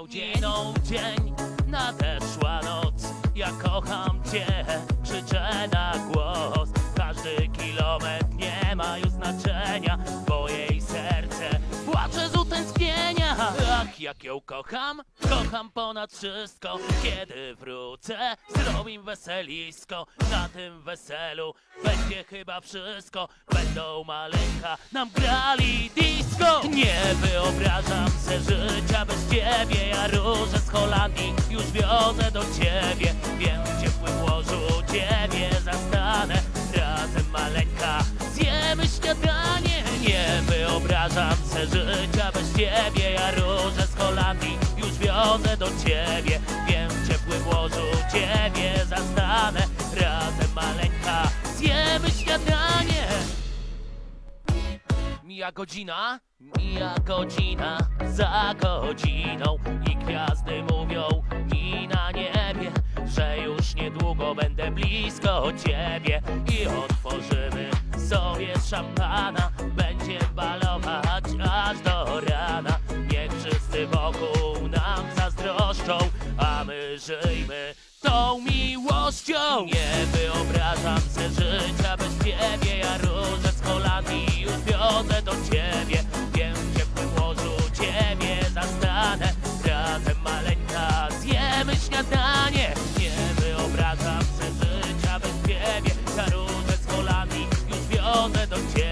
Minął dzień, dzień, nadeszła noc. Ja kocham cię, krzyczę na jak ją kocham, kocham ponad wszystko. Kiedy wrócę, zrobim weselisko. Na tym weselu będzie chyba wszystko. Będą maleńka nam grali disco. Nie wyobrażam se życia bez ciebie. Ja różę z Holandii już wiozę do ciebie. Wiem, w ciepłym łożu ciebie zastanę. Razem maleńka zjemy śniadanie. Nie wyobrażam se życia bez ciebie. Ja różę ciebie. Wiem, w ciepłym łożu ciebie zastanę. Razem maleńka zjemy śniadanie. Mija godzina, mija godzina za godziną i gwiazdy mówią mi na niebie, że już niedługo będę blisko ciebie i otworzymy sobie szampana, będziemy balować Żyjmy tą miłością. Nie wyobrażam sobie życia bez ciebie. Ja różę z kolan już wiodę do ciebie. Wiem, gdzie w łożu ciebie zastanę. Razem maleńka zjemy śniadanie. Nie wyobrażam sobie życia bez ciebie. Ja różę z kolan już wiodę do ciebie.